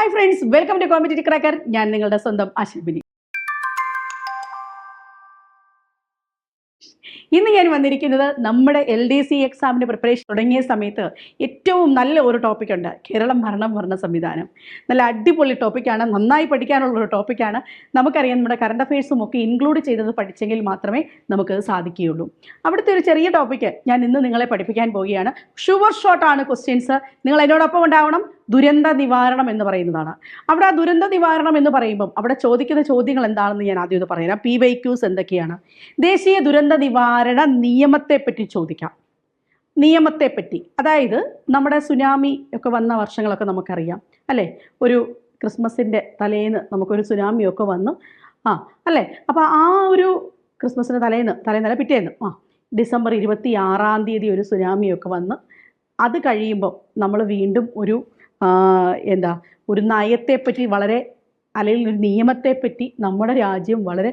Hi friends welcome to competitive cracker ഞാൻ നിങ്ങളുടെ സ്വന്തം അശ്വിനി. ഇന്ന് ഞാൻ വന്നിരിക്കുന്നത് നമ്മുടെ എൽ ഡി സി എക്സാമിന്റെ പ്രിപ്പറേഷൻ തുടങ്ങിയ സമയത്ത് ഏറ്റവും നല്ല ഒരു ടോപ്പിക്കുണ്ട് കേരളം ഭരണം ഭരണ സംവിധാനം. നല്ല അടിപൊളി ടോപ്പിക്കാണ് നന്നായി പഠിക്കാനുള്ള ഒരു ടോപ്പിക്കാണ് നമുക്കറിയാം നമ്മുടെ കറണ്ട് അഫയേഴ്സും ഒക്കെ ഇൻക്ലൂഡ് ചെയ്തത് പഠിച്ചെങ്കിൽ മാത്രമേ നമുക്കത് സാധിക്കുകയുള്ളൂ. അവിടുത്തെ ഒരു ചെറിയ ടോപ്പിക്ക് ഞാൻ ഇന്ന് നിങ്ങളെ പഠിപ്പിക്കാൻ പോവുകയാണ്. ഷുവർ ഷോട്ടാണ് ക്വസ്റ്റ്യൻസ് നിങ്ങൾ എന്നോടൊപ്പം ഉണ്ടാവണം. ദുരന്ത നിവാരണം എന്ന് പറയുന്നതാണ്. അവിടെ ആ ദുരന്ത നിവാരണം എന്ന് പറയുമ്പം അവിടെ ചോദിക്കുന്ന ചോദ്യങ്ങൾ എന്താണെന്ന് ഞാൻ ആദ്യം ഒന്ന് പറയാം. പി വൈ ക്യൂസ് എന്തൊക്കെയാണ്? ദേശീയ ദുരന്ത നിവാരണ നിയമത്തെപ്പറ്റി ചോദിക്കാം. നിയമത്തെപ്പറ്റി. അതായത് നമ്മുടെ സുനാമി ഒക്കെ വന്ന വർഷങ്ങളൊക്കെ നമുക്കറിയാം. അല്ലേ? ഒരു ക്രിസ്മസിന്റെ തലേന്ന് നമുക്കൊരു സുനാമിയൊക്കെ വന്നു. ആ അല്ലേ? അപ്പോൾ ആ ഒരു ക്രിസ്മസിന്റെ തലേന്ന് തലേന്നല്ല പിറ്റേന്ന്. ആ ഡിസംബർ ഇരുപത്തി ആറാം തീയതി ഒരു സുനാമിയൊക്കെ വന്ന് അത് കഴിയുമ്പോൾ നമ്മൾ വീണ്ടും ഒരു എന്താ ഒരു നയത്തെപ്പറ്റി വളരെ അല്ലെങ്കിൽ ഒരു നിയമത്തെപ്പറ്റി നമ്മുടെ രാജ്യം വളരെ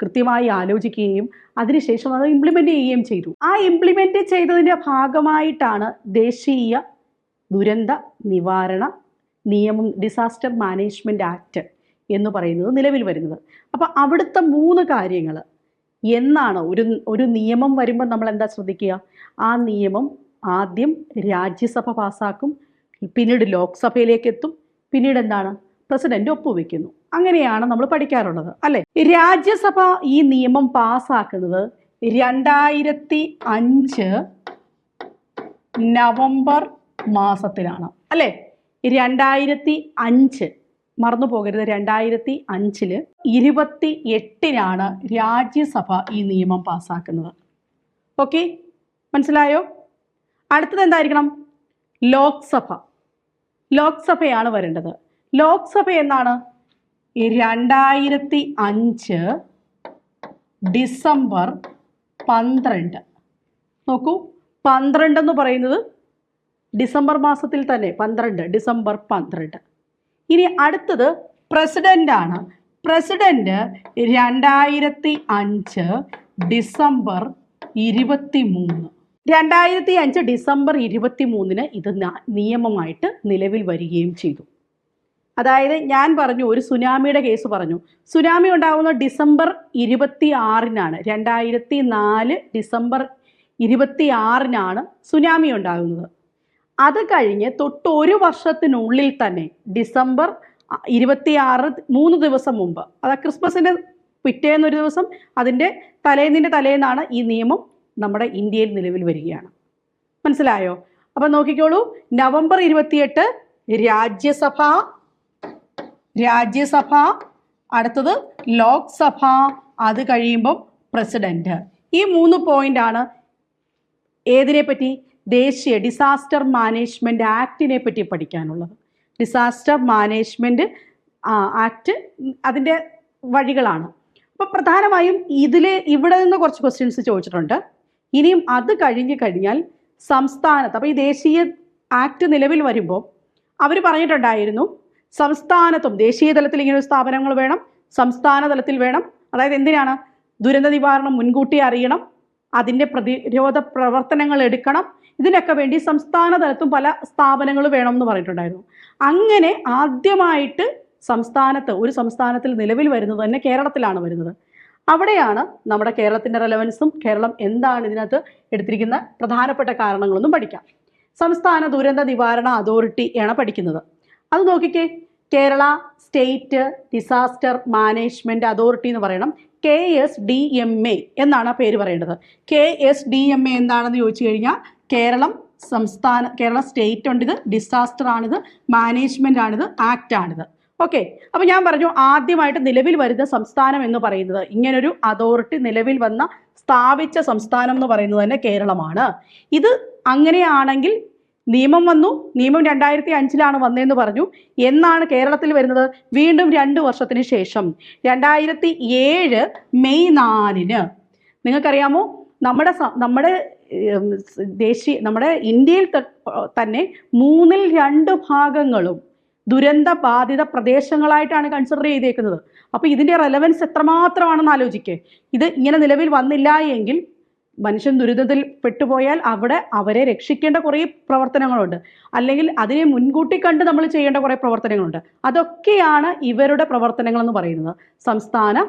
കൃത്യമായി ആലോചിക്കുകയും അതിനുശേഷം അത് ഇംപ്ലിമെന്റ് ചെയ്യുകയും ചെയ്തു. ആ ഇംപ്ലിമെന്റ് ചെയ്തതിന്റെ ഭാഗമായിട്ടാണ് ദേശീയ ദുരന്ത നിവാരണ നിയമം ഡിസാസ്റ്റർ മാനേജ്മെന്റ് ആക്ട് എന്ന് പറയുന്നത് നിലവിൽ വരുന്നത്. അപ്പോൾ അവിടുത്തെ മൂന്ന് കാര്യങ്ങൾ. എന്നാണ് ഒരു ഒരു നിയമം വരുമ്പോൾ നമ്മൾ എന്താ ശ്രദ്ധിക്കുക? ആ നിയമം ആദ്യം രാജ്യസഭ പാസ്സാക്കും പിന്നീട് ലോക്സഭയിലേക്ക് എത്തും പിന്നീട് എന്താണ്? പ്രസിഡന്റ് ഒപ്പുവെക്കുന്നു. അങ്ങനെയാണ് നമ്മൾ പഠിക്കാറുള്ളത് അല്ലെ? രാജ്യസഭ ഈ നിയമം പാസ്സാക്കുന്നത് രണ്ടായിരത്തി അഞ്ച് നവംബർ മാസത്തിലാണ് അല്ലെ? രണ്ടായിരത്തി അഞ്ച് മറന്നു പോകരുത് രണ്ടായിരത്തി അഞ്ചിൽ ഇരുപത്തി എട്ടിനാണ് രാജ്യസഭ ഈ നിയമം പാസ്സാക്കുന്നത് ഓക്കെ? മനസ്സിലായോ? അടുത്തത് എന്തായിരിക്കണം? ലോക്സഭ. ലോക്സഭയാണ് വരേണ്ടത്. ലോക്സഭ എന്നാണ്? രണ്ടായിരത്തി അഞ്ച് ഡിസംബർ പന്ത്രണ്ട്. നോക്കൂ പന്ത്രണ്ട് എന്ന് പറയുന്നത് ഡിസംബർ മാസത്തിൽ തന്നെ പന്ത്രണ്ട് ഡിസംബർ പന്ത്രണ്ട്. ഇനി അടുത്തത് പ്രസിഡന്റ് ആണ് പ്രസിഡന്റ് രണ്ടായിരത്തി അഞ്ച് ഡിസംബർ ഇരുപത്തി മൂന്ന് രണ്ടായിരത്തി അഞ്ച് ഡിസംബർ ഇരുപത്തി മൂന്നിന് ഇത് നിയമമായിട്ട് നിലവിൽ വരികയും ചെയ്തു. അതായത് ഞാൻ പറഞ്ഞു ഒരു സുനാമിയുടെ കേസ് പറഞ്ഞു. സുനാമി ഉണ്ടാകുന്ന ഡിസംബർ ഇരുപത്തി ആറിനാണ് രണ്ടായിരത്തി നാല് ഡിസംബർ ഇരുപത്തി ആറിനാണ് സുനാമി ഉണ്ടാകുന്നത്. അത് കഴിഞ്ഞ് തൊട്ട് ഒരു വർഷത്തിനുള്ളിൽ തന്നെ ഡിസംബർ ഇരുപത്തി ആറ് മൂന്ന് ദിവസം മുമ്പ് അതാ ക്രിസ്മസിന്റെ പിറ്റേന്നൊരു ദിവസം അതിന്റെ തലേന്നിന്റെ തലേന്നാണ് ഈ നിയമം നമ്മുടെ ഇന്ത്യയിൽ നിലവിൽ വരികയാണ്. മനസ്സിലായോ? അപ്പം നോക്കിക്കോളൂ. നവംബർ ഇരുപത്തിയെട്ട് രാജ്യസഭ. രാജ്യസഭ. അടുത്തത് ലോക്സഭ. അത് കഴിയുമ്പം പ്രസിഡന്റ്. ഈ മൂന്ന് പോയിന്റ് ആണ് ഏതിനെ പറ്റി ദേശീയ ഡിസാസ്റ്റർ മാനേജ്മെന്റ് ആക്ടിനെ പറ്റി പഠിക്കാനുള്ളത്. ഡിസാസ്റ്റർ മാനേജ്മെന്റ് ആക്ട് അതിന്റെ വഴികളാണ്. അപ്പോൾ പ്രധാനമായും ഇതിൽ ഇവിടെ നിന്ന് കുറച്ച് ക്വസ്റ്റ്യൻസ് ചോദിച്ചിട്ടുണ്ട്. ഇനിയും അത് കഴിഞ്ഞ് കഴിഞ്ഞാൽ സംസ്ഥാനത്ത് അപ്പോൾ ഈ ദേശീയ ആക്ട് നിലവിൽ വരുമ്പോൾ അവർ പറഞ്ഞിട്ടുണ്ടായിരുന്നു സംസ്ഥാനത്തും ദേശീയ തലത്തിൽ ഇങ്ങനെ സ്ഥാപനങ്ങൾ വേണം സംസ്ഥാന തലത്തിൽ വേണം. അതായത് എന്തിനാണ്? ദുരന്ത നിവാരണം മുൻകൂട്ടി അറിയണം അതിന്റെ പ്രതിരോധ പ്രവർത്തനങ്ങൾ എടുക്കണം. ഇതിനൊക്കെ വേണ്ടി സംസ്ഥാന തലത്തും പല സ്ഥാപനങ്ങൾ വേണം എന്ന് പറഞ്ഞിട്ടുണ്ടായിരുന്നു. അങ്ങനെ ആദ്യമായിട്ട് സംസ്ഥാനത്ത് ഒരു സംസ്ഥാനത്തിൽ നിലവിൽ വരുന്നത് തന്നെ കേരളത്തിലാണ് വരുന്നത്. അവിടെയാണ് നമ്മുടെ കേരളത്തിന്റെ റെലവൻസും കേരളം എന്താണ് ഇതിനകത്ത് എടുത്തിരിക്കുന്ന പ്രധാനപ്പെട്ട കാരണങ്ങളൊന്നും പഠിക്കാം. സംസ്ഥാന ദുരന്ത നിവാരണ അതോറിറ്റി ആണ് പഠിക്കുന്നത്. അത് നോക്കിക്കേ. Kerala state disaster management authority എന്ന് പറയണം. K S D M A എന്നാണ് ആ പേര് പറയേണ്ടത്. K S D M A എന്താണെന്ന് ചോദിച്ചു കഴിഞ്ഞാൽ കേരളം സംസ്ഥാന കേരള സ്റ്റേറ്റ് ഉണ്ട് ഇത് ഡിസാസ്റ്റർ ആണിത്. മാനേജ്മെന്റ് ആണിത്. ആക്ട് ആണിത്. ഓക്കെ അപ്പോൾ ഞാൻ പറഞ്ഞു ആദ്യമായിട്ട് നിലവിൽ വരുന്ന സംസ്ഥാനം എന്ന് പറയുന്നത് ഇങ്ങനൊരു അതോറിറ്റി നിലവിൽ വന്ന സ്ഥാപിച്ച സംസ്ഥാനം എന്ന് പറയുന്നത് തന്നെ കേരളമാണ്. ഇത് അങ്ങനെയാണെങ്കിൽ നിയമം വന്നു നിയമം രണ്ടായിരത്തി അഞ്ചിലാണ് വന്നതെന്ന് പറഞ്ഞു. എന്നാണ് കേരളത്തിൽ വരുന്നത്? വീണ്ടും രണ്ട് വർഷത്തിന് ശേഷം. രണ്ടായിരത്തി ഏഴ് മെയ് നാലിന്. നിങ്ങൾക്കറിയാമോ? നമ്മുടെ നമ്മുടെ ദേശീയ നമ്മുടെ ഇന്ത്യയിൽ തന്നെ മൂന്നിൽ രണ്ട് ഭാഗങ്ങളും ദുരന്ത ബാധിത പ്രദേശങ്ങളായിട്ടാണ് കൺസിഡർ ചെയ്തേക്കുന്നത്. അപ്പോൾ ഇതിന്റെ റെലവൻസ് എത്രമാത്രമാണെന്ന് ആലോചിക്കേ. ഇത് ഇങ്ങനെ നിലവിൽ വന്നില്ല എങ്കിൽ മനുഷ്യൻ ദുരിതത്തിൽ പെട്ടുപോയാൽ അവിടെ അവരെ രക്ഷിക്കേണ്ട കുറേ പ്രവർത്തനങ്ങളുണ്ട്. അല്ലെങ്കിൽ അതിനെ മുൻകൂട്ടി കണ്ട് നമ്മൾ ചെയ്യേണ്ട കുറേ പ്രവർത്തനങ്ങളുണ്ട്. അതൊക്കെയാണ് ഇവരുടെ പ്രവർത്തനങ്ങൾ എന്ന് പറയുന്നത്. സംസ്ഥാന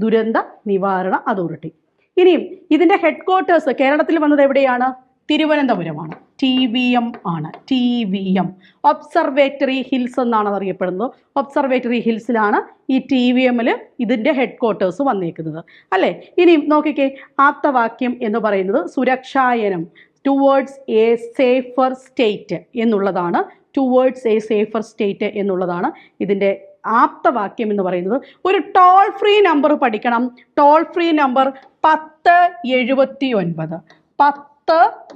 ദുരന്ത നിവാരണ അതോറിറ്റി. ഇനിയും ഇതിന്റെ ഹെഡ് ക്വാർട്ടേഴ്സ് കേരളത്തിൽ വന്നത് എവിടെയാണ്? തിരുവനന്തപുരമാണ്. ടി വി എം ആണ്. T V M. Observatory hills എന്നാണ് അറിയപ്പെടുന്നത്. ഒബ്സർവേറ്ററി ഹിൽസിലാണ് ഈ ടി വി എമ്മിൽ ഇതിന്റെ ഹെഡ് ക്വാർട്ടേഴ്സ് വന്നേക്കുന്നത്. അല്ലേ? ഇനിയും നോക്കിക്കേ. ആപ്തവാക്യം എന്ന് പറയുന്നത് സുരക്ഷായനം ടുവേർഡ്സ് എ സേഫർ സ്റ്റേറ്റ് എന്നുള്ളതാണ്. ടുവേർഡ്സ് എ സേഫർ സ്റ്റേറ്റ് എന്നുള്ളതാണ് ഇതിന്റെ ആപ്തവാക്യം എന്ന് പറയുന്നത്. ഒരു ടോൾ ഫ്രീ നമ്പർ പഠിക്കണം. ടോൾ ഫ്രീ നമ്പർ പത്ത് എഴുപത്തി ഒൻപത് പത്ത്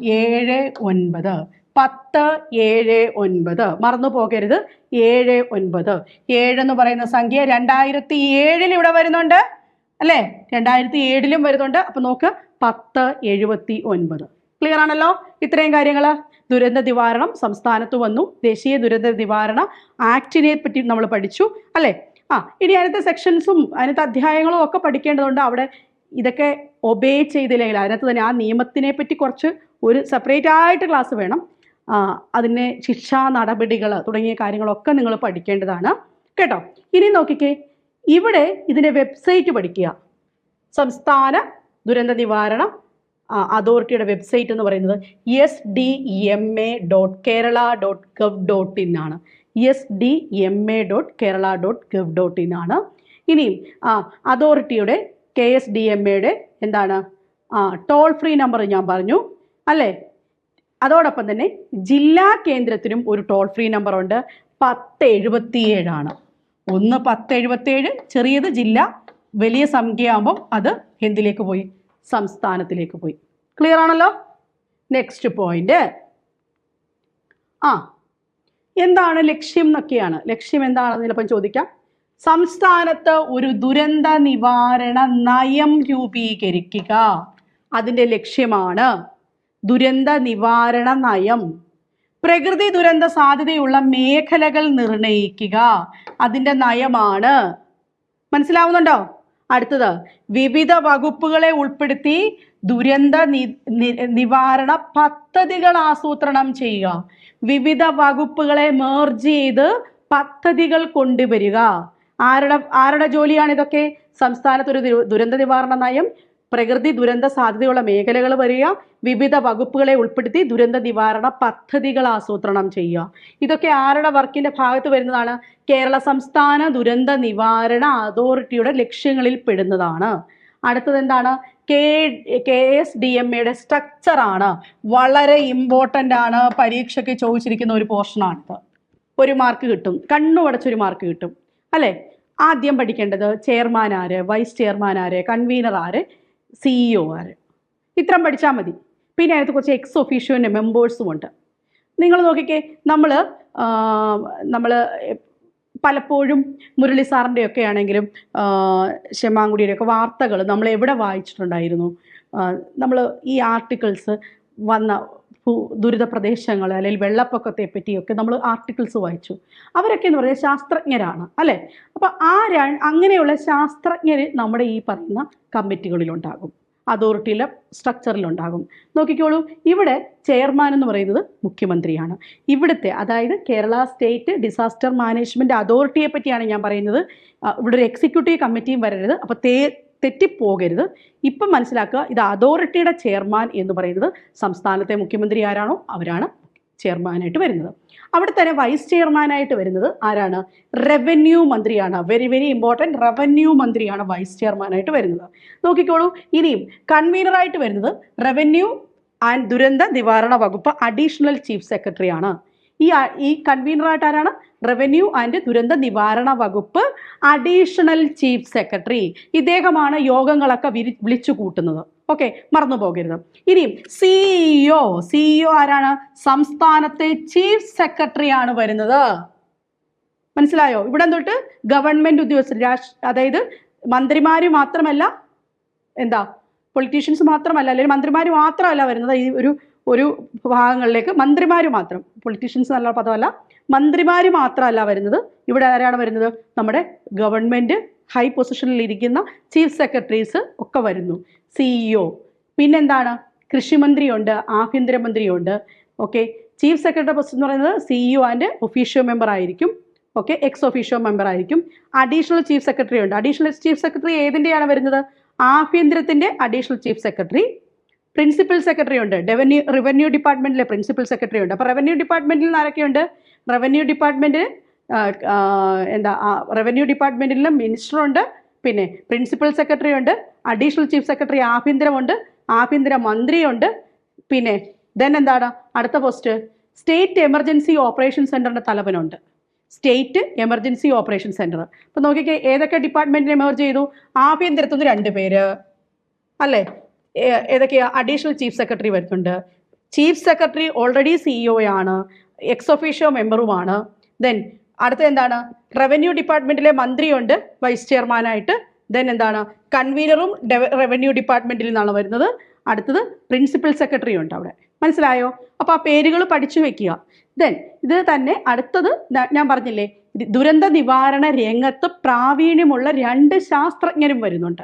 ഏഴ് ഒൻപത്. പത്ത് ഏഴ് ഒൻപത്. മറന്നു പോകരുത്. ഏഴ് ഒൻപത്. എന്ന് പറയുന്ന സംഖ്യ രണ്ടായിരത്തി ഏഴിൽ ഇവിടെ വരുന്നുണ്ട്. അല്ലേ? രണ്ടായിരത്തി ഏഴിലും വരുന്നുണ്ട്. അപ്പം നോക്ക് പത്ത് എഴുപത്തി ഒൻപത്. ക്ലിയർ ആണല്ലോ? ഇത്രയും കാര്യങ്ങൾ ദുരന്ത നിവാരണം സംസ്ഥാനത്ത് വന്നു. ദേശീയ ദുരന്ത നിവാരണ ആക്ടിനെ പറ്റി നമ്മൾ പഠിച്ചു. അല്ലേ? ആ ഇനി അതിനകത്തെ സെക്ഷൻസും അതിനകത്തെ അധ്യായങ്ങളും ഒക്കെ പഠിക്കേണ്ടതുണ്ട് അവിടെ. ഇതൊക്കെ ഒബേ ചെയ്തില്ലെങ്കിൽ അതിനകത്ത് തന്നെ ആ നിയമത്തിനെ പറ്റി കുറച്ച് ഒരു സെപ്പറേറ്റ് ആയിട്ട് ക്ലാസ് വേണം. അതിന്റെ ശിക്ഷാ നടപടികൾ തുടങ്ങിയ കാര്യങ്ങളൊക്കെ നിങ്ങൾ പഠിക്കേണ്ടതാണ്. കേട്ടോ? ഇനി നോക്കിക്കേ. ഇവിടെ ഇതിന്റെ വെബ്സൈറ്റ് പഠിക്കുക. സംസ്ഥാന ദുരന്ത നിവാരണ അതോറിറ്റിയുടെ വെബ്സൈറ്റ് എന്ന് പറയുന്നത് S D M A dot Kerala dot gov dot in ആണ്. S D M A dot Kerala dot gov dot in ആണ്. ഇനിയും അതോറിറ്റിയുടെ കെ എസ് ഡി എം എയുടെ എന്താണ്? ആ ടോൾ ഫ്രീ നമ്പർ ഞാൻ പറഞ്ഞു. അല്ലേ? അതോടൊപ്പം തന്നെ ജില്ലാ കേന്ദ്രത്തിനും ഒരു ടോൾ ഫ്രീ നമ്പർ ഉണ്ട്. പത്ത് എഴുപത്തിയേഴാണ് ഒന്ന് പത്ത് എഴുപത്തിയേഴ് ചെറിയത് ജില്ല വലിയ സംഖ്യയാകുമ്പം അത് എന്തിലേക്ക് പോയി? സംസ്ഥാനത്തിലേക്ക് പോയി. ക്ലിയർ ആണല്ലോ? നെക്സ്റ്റ് പോയിന്റ് ആ എന്താണ് ലക്ഷ്യം എന്നൊക്കെയാണ്. ലക്ഷ്യം എന്താണെന്ന് ചിലപ്പം ചോദിക്കാം. സംസ്ഥാനത്ത് ഒരു ദുരന്ത നിവാരണ നയം രൂപീകരിക്കുക. അതിന്റെ ലക്ഷ്യമാണ് ദുരന്ത നിവാരണ നയം. പ്രകൃതി ദുരന്ത സാധ്യതയുള്ള മേഖലകൾ നിർണയിക്കുക. അതിന്റെ നയമാണ് മനസ്സിലാവുന്നുണ്ടോ? അടുത്തത് വിവിധ വകുപ്പുകളെ ഉൾപ്പെടുത്തി ദുരന്ത നിവാരണ പദ്ധതികൾ ആസൂത്രണം ചെയ്യുക. വിവിധ വകുപ്പുകളെ മേർജ് ചെയ്ത് പദ്ധതികൾ കൊണ്ടുവരിക. ആരുടെ ആരുടെ ജോലിയാണ് ഇതൊക്കെ? സംസ്ഥാനത്ത് ഒരു ദുരന്ത നിവാരണ നയം പ്രകൃതി ദുരന്ത സാധ്യതയുള്ള മേഖലകൾ വരിക വിവിധ വകുപ്പുകളെ ഉൾപ്പെടുത്തി ദുരന്ത നിവാരണ പദ്ധതികൾ ആസൂത്രണം ചെയ്യുക. ഇതൊക്കെ ആരുടെ വർക്കിന്റെ ഭാഗത്ത് വരുന്നതാണ്? കേരള സംസ്ഥാന ദുരന്ത നിവാരണ അതോറിറ്റിയുടെ ലക്ഷ്യങ്ങളിൽ പെടുന്നതാണ്. അടുത്തത് എന്താണ്? K K S D M എയുടെ സ്ട്രക്ചറാണ് വളരെ ഇമ്പോർട്ടന്റ് ആണ്. പരീക്ഷയ്ക്ക് ചോദിച്ചിരിക്കുന്ന ഒരു പോർഷനാണിത് ഒരു മാർക്ക് കിട്ടും. കണ്ണു അടച്ചൊരു മാർക്ക് കിട്ടും. അല്ലേ? ആദ്യം പഠിക്കേണ്ടത് ചെയർമാൻ ആര്? വൈസ് ചെയർമാൻ ആര്? കൺവീനർ ആര്? സിഇഒ ആര്? ഇത്രയും പഠിച്ചാൽ മതി. പിന്നെ അതിനകത്ത് കുറച്ച് എക്സ് ഒഫീഷ്യോന്റെ മെമ്പേഴ്സും ഉണ്ട്. നിങ്ങൾ നോക്കിക്കേ നമ്മൾ നമ്മൾ പലപ്പോഴും മുരളി സാറിന്റെ ഒക്കെ ആണെങ്കിലും ഷെമാങ്കുടിയുടെ ഒക്കെ വാർത്തകൾ നമ്മൾ എവിടെ വായിച്ചിട്ടുണ്ടായിരുന്നു നമ്മൾ ഈ ആർട്ടിക്കിൾസ് വന്ന ദുരിത പ്രദേശങ്ങൾ അല്ലെങ്കിൽ വെള്ളപ്പൊക്കത്തെ പറ്റിയൊക്കെ നമ്മൾ ആർട്ടിക്കിൾസ് വായിച്ചു. അവരൊക്കെ എന്ന് പറഞ്ഞാൽ ശാസ്ത്രജ്ഞരാണ് അല്ലേ? അപ്പോൾ ആ അങ്ങനെയുള്ള ശാസ്ത്രജ്ഞർ നമ്മുടെ ഈ പറയുന്ന കമ്മിറ്റികളിലുണ്ടാകും. അതോറിറ്റിയിലെ സ്ട്രക്ചറിലുണ്ടാകും നോക്കിക്കോളൂ ഇവിടെ ചെയർമാൻ എന്ന് പറയുന്നത് മുഖ്യമന്ത്രിയാണ്. ഇവിടുത്തെ അതായത് കേരള സ്റ്റേറ്റ് ഡിസാസ്റ്റർ മാനേജ്മെന്റ് അതോറിറ്റിയെ പറ്റിയാണ് ഞാൻ പറയുന്നത്. ഇവിടെ ഒരു എക്സിക്യൂട്ടീവ് കമ്മിറ്റിയും വരരുത്. അപ്പോൾ തേ തെറ്റിപ്പോകരുത്. ഇപ്പം മനസ്സിലാക്കുക ഇത് അതോറിറ്റിയുടെ ചെയർമാൻ എന്ന് പറയുന്നത് സംസ്ഥാനത്തെ മുഖ്യമന്ത്രി ആരാണോ അവരാണ് ചെയർമാനായിട്ട് വരുന്നത്. അവിടെ തന്നെ വൈസ് ചെയർമാനായിട്ട് വരുന്നത് ആരാണ്? റവന്യൂ മന്ത്രിയാണ്. വെരി വെരി ഇമ്പോർട്ടന്റ് റവന്യൂ മന്ത്രിയാണ് വൈസ് ചെയർമാനായിട്ട് വരുന്നത്. നോക്കിക്കോളൂ ഇനിയും കൺവീനറായിട്ട് വരുന്നത് റവന്യൂ ആൻഡ് ദുരന്ത നിവാരണ വകുപ്പ് അഡീഷണൽ ചീഫ് സെക്രട്ടറിയാണ്. ഈ ഈ കൺവീനറായിട്ട് ആരാണ്? റവന്യൂ ആൻഡ് ദുരന്ത നിവാരണ വകുപ്പ് അഡീഷണൽ ചീഫ് സെക്രട്ടറി ഇദ്ദേഹമാണ് യോഗങ്ങളൊക്കെ വിരി വിളിച്ചു കൂട്ടുന്നത്. ഓക്കെ മറന്നു പോകരുത്. ഇനി സിഇഒ സിഇഒ ആരാണ്? സംസ്ഥാനത്തെ ചീഫ് സെക്രട്ടറി ആണ് വരുന്നത്. മനസ്സിലായോ? ഇവിടെ തൊട്ട് ഗവൺമെന്റ് ഉദ്യോഗസ്ഥർ അതായത് മന്ത്രിമാര് മാത്രമല്ല എന്താ പൊളിറ്റീഷ്യൻസ് മാത്രമല്ല അല്ലെങ്കിൽ മന്ത്രിമാർ മാത്രമല്ല വരുന്നത് ഈ ഒരു ഒരു ഭാഗങ്ങളിലേക്ക്. മന്ത്രിമാർ മാത്രം. പൊളിറ്റീഷ്യൻസ് നല്ല പദമല്ല മന്ത്രിമാർ മാത്രമല്ല വരുന്നത്. ഇവിടെ ആരാണ് വരുന്നത്? നമ്മുടെ ഗവൺമെന്റ് ഹൈ പൊസിഷനിൽ ഇരിക്കുന്ന ചീഫ് സെക്രട്ടറീസ് ഒക്കെ വരുന്നു. സിഇഒ പിന്നെന്താണ്? കൃഷിമന്ത്രിയുണ്ട് ആഭ്യന്തരമന്ത്രിയുണ്ട്. ഓക്കെ. ചീഫ് സെക്രട്ടറി പോസ്റ്റ് എന്ന് പറയുന്നത് സിഇഒ ആൻഡ് ഒഫീഷ്യോ മെമ്പർ ആയിരിക്കും. ഓക്കെ. എക്സ് ഒഫീഷ്യോ മെമ്പർ ആയിരിക്കും. അഡീഷണൽ ചീഫ് സെക്രട്ടറി ഉണ്ട്. അഡീഷണൽ ചീഫ് സെക്രട്ടറി ഏതിന്റെയാണ് വരുന്നത്? ആഭ്യന്തരത്തിന്റെ additional chief secretary principal secretary ഉണ്ട്. റവന്യൂ റവന്യൂ ഡിപ്പാർട്ട്മെന്റിലെ പ്രിൻസിപ്പൽ സെക്രട്ടറി ഉണ്ട്. അപ്പോൾ റവന്യൂ ഡിപ്പാർട്ട്മെന്റിൽ നിന്ന് ആരൊക്കെയുണ്ട്? റവന്യൂ ഡിപ്പാർട്ട്മെന്റ് എന്താ റവന്യൂ ഡിപ്പാർട്ട്മെന്റിൽ മിനിസ്റ്ററുണ്ട് പിന്നെ പ്രിൻസിപ്പൽ സെക്രട്ടറി ഉണ്ട്. അഡീഷണൽ ചീഫ് സെക്രട്ടറി ആഭ്യന്തരമുണ്ട് ആഭ്യന്തര മന്ത്രിയുണ്ട് പിന്നെ ദെൻ എന്താണ്? അടുത്ത പോസ്റ്റ് സ്റ്റേറ്റ് എമർജൻസി ഓപ്പറേഷൻ സെന്ററിന്റെ തലവനുണ്ട് സ്റ്റേറ്റ് എമർജൻസി ഓപ്പറേഷൻ സെന്റർ അപ്പോൾ നോക്കിക്കേ ഏതൊക്കെ ഡിപ്പാർട്ട്മെന്റിനെ മെർജ് ചെയ്തു? ആഭ്യന്തരത്തുനിന്ന് രണ്ട് പേര്. അല്ലേ? ഏതൊക്കെയാ അഡീഷണൽ ചീഫ് സെക്രട്ടറി വരുന്നുണ്ട്? ചീഫ് സെക്രട്ടറി ഓൾറെഡി സിഇഒ ആണ് എക്സ് ഒഫീഷ്യോ മെമ്പറുമാണ് ദെൻ അടുത്ത എന്താണ്? റവന്യൂ ഡിപ്പാർട്ട്മെന്റിലെ മന്ത്രിയുണ്ട് വൈസ് ചെയർമാനായിട്ട് ദെൻ എന്താണ്? കൺവീനറും റവന്യൂ ഡിപ്പാർട്ട്മെന്റിൽ നിന്നാണ് വരുന്നത്. അടുത്തത് പ്രിൻസിപ്പൽ സെക്രട്ടറി ഉണ്ട് അവിടെ. മനസ്സിലായോ? അപ്പോൾ ആ പേരുകൾ പഠിച്ചു വെക്കുക. ദെൻ ഇത് തന്നെ അടുത്തത് ഞാൻ പറഞ്ഞില്ലേ ദുരന്ത നിവാരണ രംഗത്ത് പ്രാവീണ്യമുള്ള രണ്ട് ശാസ്ത്രജ്ഞരും വരുന്നുണ്ട്.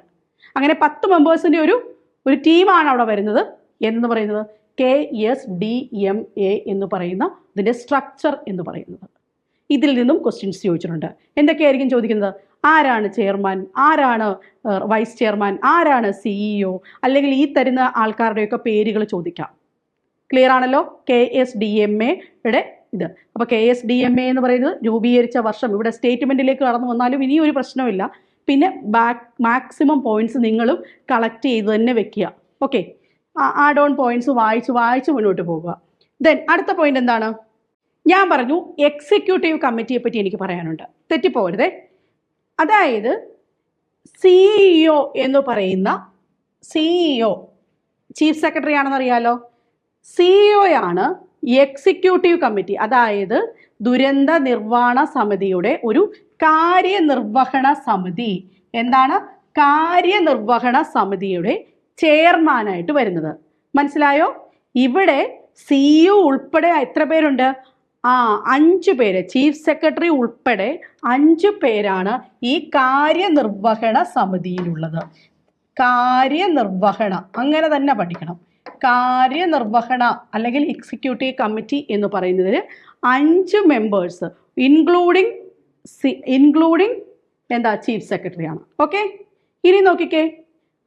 അങ്ങനെ പത്ത് മെമ്പേഴ്സിന്റെ ഒരു ഒരു ടീമാണ് അവിടെ വരുന്നത്. എന്ന് പറയുന്നത്? K S D M A എന്ന് പറയുന്ന ഇതിന്റെ സ്ട്രക്ചർ എന്ന് പറയുന്നത്. ഇതിൽ നിന്നും ക്വസ്റ്റ്യൻസ് ചോദിച്ചിട്ടുണ്ട്. എന്തൊക്കെയായിരിക്കും ചോദിക്കുന്നത്? ആരാണ് ചെയർമാൻ ആരാണ് വൈസ് ചെയർമാൻ ആരാണ് സിഇഒ അല്ലെങ്കിൽ ഈ തരുന്ന ആൾക്കാരുടെയൊക്കെ പേരുകൾ ചോദിക്കാം. ക്ലിയർ ആണല്ലോ? കെ എസ് ഡി എം എയുടെ ഇത്. അപ്പോൾ K S D M A എന്ന് പറയുന്നത് രൂപീകരിച്ച വർഷം. ഇവിടെ സ്റ്റേറ്റ്മെന്റിലേക്ക് കടന്നു വന്നാലും ഇനിയൊരു പ്രശ്നമില്ല പിന്നെ ബാക്ക് മാക്സിമം പോയിന്റ്സ് നിങ്ങളും കളക്ട് ചെയ്ത് തന്നെ വെക്കുക. ഓക്കെ ആഡ് ഓൺ പോയിന്റ്സ് വായിച്ച് വായിച്ച് മുന്നോട്ട് പോകുക. ദെൻ അടുത്ത പോയിന്റ് എന്താണ്? ഞാൻ പറഞ്ഞു എക്സിക്യൂട്ടീവ് കമ്മിറ്റിയെ പറ്റി എനിക്ക് പറയാനുണ്ട്. തെറ്റിപ്പോകരുതേ. അതായത് സിഇഒ എന്ന് പറയുന്ന സിഇഒ ചീഫ് സെക്രട്ടറി ആണെന്ന് അറിയാലോ? സിഇഒയാണ് എക്സിക്യൂട്ടീവ് കമ്മിറ്റി അതായത് ദുരന്ത നിർവഹണ സമിതിയുടെ ഒരു കാര്യനിർവഹണ സമിതി. എന്താണ്? കാര്യനിർവഹണ സമിതിയുടെ ചെയർമാനായിട്ട് വരുന്നത്. മനസ്സിലായോ? ഇവിടെ സിഇഒ ഉൾപ്പെടെ എത്ര പേരുണ്ട്? ആ അഞ്ചു പേര്. ചീഫ് സെക്രട്ടറി ഉൾപ്പെടെ അഞ്ചു പേരാണ് ഈ കാര്യനിർവഹണ സമിതിയിലുള്ളത്. കാര്യനിർവഹണ അങ്ങനെ തന്നെ പഠിക്കണം. കാര്യനിർവഹണ അല്ലെങ്കിൽ എക്സിക്യൂട്ടീവ് കമ്മിറ്റി എന്ന് പറയുന്നതിൽ അഞ്ച് മെമ്പേഴ്സ് ഇൻക്ലൂഡിങ് സി ഇൻക്ലൂഡിങ് എന്താ ചീഫ് സെക്രട്ടറി ആണ്. ഓക്കെ ഇനി നോക്കിക്കേ.